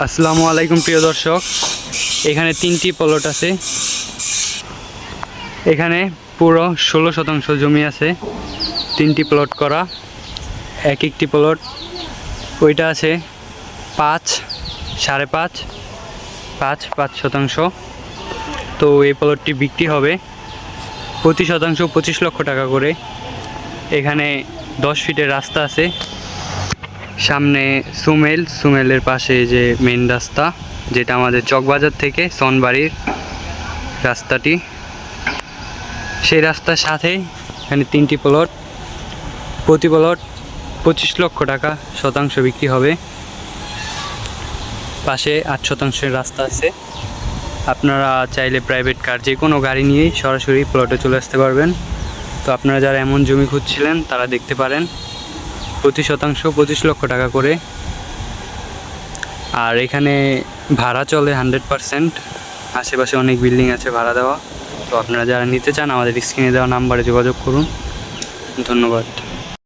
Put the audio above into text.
আসসালামু আলাইকুম, প্রিয় দর্শক। এখানে তিনটি প্লট আছে। এখানে পুরো ষোলো শতাংশ জমি আছে। তিনটি প্লট করা। এক একটি প্লট ওইটা আছে পাঁচ, সাড়ে পাঁচ পাঁচ পাঁচ শতাংশ। তো এই প্লটটি বিক্রি হবে প্রতি শতাংশ পঁচিশ লক্ষ টাকা করে। এখানে দশ ফিটের রাস্তা আছে। সামনে সুমেল, সুমেলের পাশে যে মেন রাস্তা, যেটা আমাদের চকবাজার থেকে সনবাড়ির রাস্তাটি। সেই রাস্তার সাথেই এখানে তিনটি প্লট প্রতি প্লট পঁচিশ লক্ষ টাকা শতাংশ বিক্রি হবে। পাশে আট শতাংশের রাস্তা আছে। আপনারা চাইলে প্রাইভেট কার যে কোনো গাড়ি নিয়েই সরাসরি প্লটে চলে আসতে পারবেন। তো আপনারা যারা এমন জমি খুঁজছিলেন, তারা দেখতে পারেন। প্রতি শতাংশ, পঁচিশ লক্ষ টাকা করে। আর এখানে ভাড়া চলে হান্ড্রেড পারসেন্ট। আশেপাশে অনেক বিল্ডিং আছে ভাড়া দেওয়া। তো আপনারা যারা নিতে চান, আমাদের স্ক্রিনে দেওয়া নাম্বারে যোগাযোগ করুন। ধন্যবাদ।